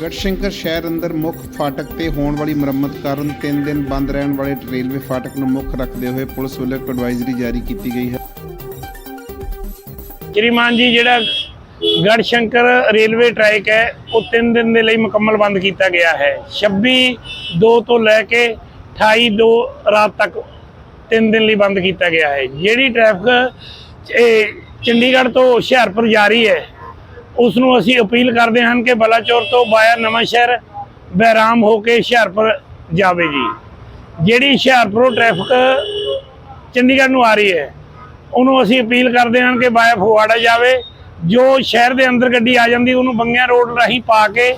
ਗੜਸ਼ੰਕਰ ਸ਼ਹਿਰ ਅੰਦਰ ਮੁੱਖ ਫਾਟਕ ਤੇ ਹੋਣ ਵਾਲੀ ਮੁਰੰਮਤ ਕਾਰਨ 3 ਦਿਨ ਬੰਦ ਰਹਿਣ ਵਾਲੇ ਰੇਲਵੇ ਫਾਟਕ ਨੂੰ ਮੁੱਖ ਰੱਖਦੇ ਹੋਏ ਪੁਲਿਸ ਵੱਲੋਂ ਇੱਕ ਐਡਵਾਈਜ਼ਰੀ ਜਾਰੀ ਕੀਤੀ ਗਈ ਹੈ। ਸ਼੍ਰੀਮਾਨ ਜੀ, ਜਿਹੜਾ ਗੜਸ਼ੰਕਰ ਰੇਲਵੇ ਟਰੈਕ ਹੈ, ਉਹ 3 ਦਿਨ ਦੇ ਲਈ ਮੁਕੰਮਲ ਬੰਦ ਕੀਤਾ ਗਿਆ ਹੈ। 26 2 ਤੋਂ ਲੈ ਕੇ 28 2 ਰਾਤ ਤੱਕ 3 ਦਿਨ ਲਈ ਬੰਦ ਕੀਤਾ ਗਿਆ ਹੈ। ਜਿਹੜੀ ਟ੍ਰੈਫਿਕ ਚੰਡੀਗੜ੍ਹ ਤੋਂ ਹੁਸ਼ਿਆਰਪੁਰ ਜਾ ਰਹੀ ਹੈ ਉਸ ਨੂੰ ਅਸੀਂ ਅਪੀਲ ਕਰਦੇ ਹਾਂ ਕਿ ਬਲਾਚੌਰ ਤੋਂ ਬਾਇਆ ਨਵਾਂ ਸ਼ਹਿਰ ਬਹਿਰਾਮ ਹੋ ਕੇ ਹੁਸ਼ਿਆਰਪੁਰ ਜਾਵੇ ਜੀ। ਜਿਹੜੀ ਹੁਸ਼ਿਆਰਪੁਰੋਂ ਟ੍ਰੈਫਿਕ ਚੰਡੀਗੜ੍ਹ ਨੂੰ ਆ ਰਹੀ ਹੈ, ਉਹਨੂੰ ਅਸੀਂ ਅਪੀਲ ਕਰਦੇ ਹਾਂ ਕਿ ਬਾਇਆ ਫਗਵਾੜਾ ਜਾਵੇ। ਜੋ ਸ਼ਹਿਰ ਦੇ ਅੰਦਰ ਗੱਡੀ ਆ ਜਾਂਦੀ, ਉਹਨੂੰ ਬੰਗਿਆ ਰੋਡ ਰਾਹੀਂ ਪਾ ਕੇ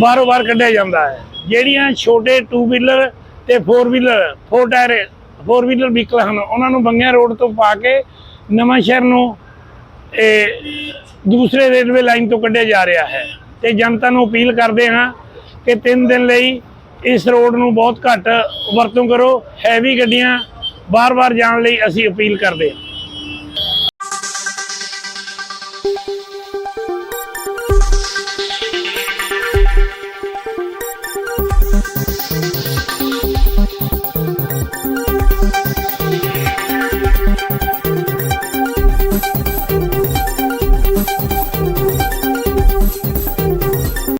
ਬਾਹਰੋਂ ਬਾਹਰ ਕੱਢਿਆ ਜਾਂਦਾ ਹੈ। ਜਿਹੜੀਆਂ ਛੋਟੇ 2 ਵੀਲਰ ਤੇ 4 ਵੀਲਰ 4 ਟਾਇਰ 4 ਵੀਲਰ ਵਹੀਕਲ ਹਨ, ਉਹਨਾਂ ਨੂੰ ਬੰਗਿਆ ਰੋਡ ਤੋਂ ਪਾ ਕੇ ਨਵਾਂ ਸ਼ਹਿਰ ਨੂੰ ਇਹ ਦੂਸਰੇ ਰੇਲਵੇ ਲਾਈਨ ਤੋਂ ਕੱਢਿਆ ਜਾ ਰਿਹਾ ਹੈ ਤੇ ਜਨਤਾ ਨੂੰ ਅਪੀਲ ਕਰਦੇ ਹਾਂ ਕਿ ਤਿੰਨ ਦਿਨ ਲਈ ਇਸ ਰੋਡ ਨੂੰ ਬਹੁਤ ਘੱਟ ਵਰਤੋਂ ਕਰੋ ਹੈਵੀ ਗੱਡੀਆਂ ਬਾਰ-ਬਾਰ ਜਾਣ ਲਈ ਅਸੀਂ ਅਪੀਲ ਕਰਦੇ ਹਾਂ।